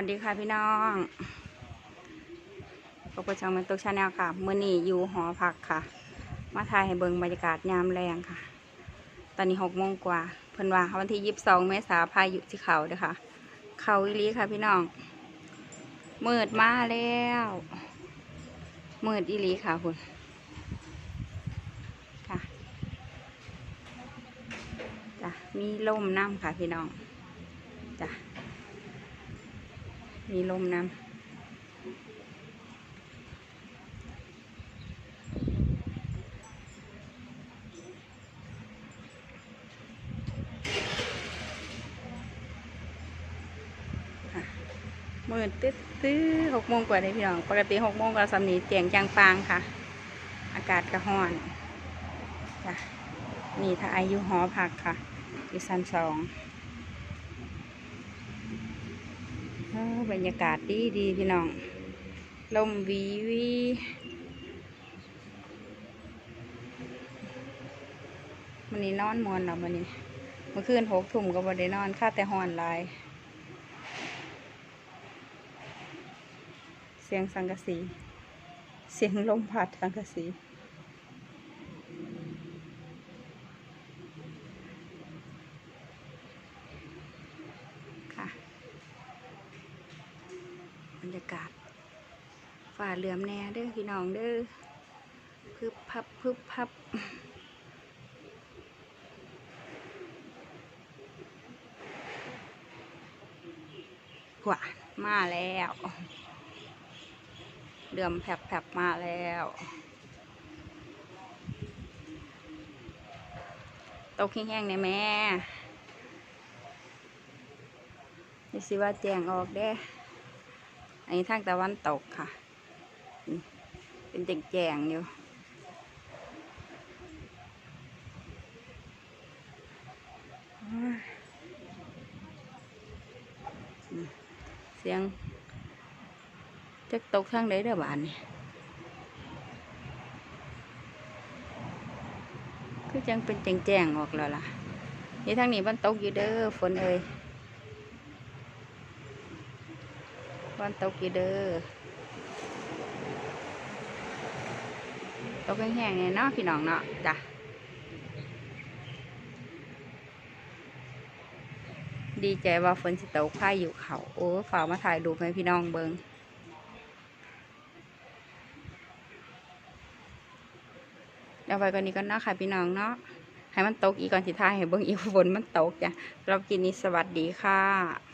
วัสดีค่ะพี่น้องพบกับช่องมันตุกชาแนลค่ะ เมื่อนี้อยู่หอพักค่ะ มาถ่ายให้เบิ่งบรรยากาศยามแรงค่ะ ตอนนี้หกโมงกว่า เพิ่นว่าวันที่ยี่สิบสองเมษาพายุที่เขาเด้อค่ะ เขาอีลีค่ะพี่น้องมืดมาแล้วมืดอีลีค่ะคุณค่ะจ้ะมีลมน้ำค่ะพี่น้องจ้ะ มีลมน้ำมืดตื้อตื้อหกโมงกว่าเลยพี่น้อง ปกติหกโมงก็สำนีเตียงจางปางค่ะ อากาศกระห้อนจ้ะนี่ถ้าอายุหอพักค่ะอยู่ชั้นสอง เออ บรรยากาศดีดีพี่น้อง ลมวีวีมันนี้นอนมวนหรอมันนี้เมื่อคืนหกทุ่มก็บ่ได้นอนค่าแต่หอนลาย เสียงสังกะสี เสียงลมพัดสังกะสี บรรยากาศฝ่าเหลื่อมแน่เด้อพี่น้องเด้อพึบพับพึบพับหวานมาแล้วเหลื่อมแผบๆมาแล้วตกแห้งๆเนี่ยแม่นี่สิว่าแจงออกเด้ ออันนี้ทางตะวันตกค่ะอืมเป็นแจงแจงๆอยู่โอ้ยอืมเสียงจะตกทางไหนเด้อบานนี่คือจังเป็นแจงแจงๆออกแล้วล่ะ นี่ทางนี้มันตกอยู่เด้อฝนเอ้ย วันตกอยู่เด้อตกแห้งๆเนี่ยเนาะพี่น้องเนาะจ้ะดีใจว่าฝนสิตกพายุเขาโอ้ฝามาถ่ายรูปให้พี่น้องเบิงเดี๋ยวไปก่อนนี้ก็นาะค่ะพี่น้องเนาะให้มันตกอีกก่อนสิถ่ายให้เบิงอีกฝนมันตกจ้ะเรากินนี้สวัสดีค่ะ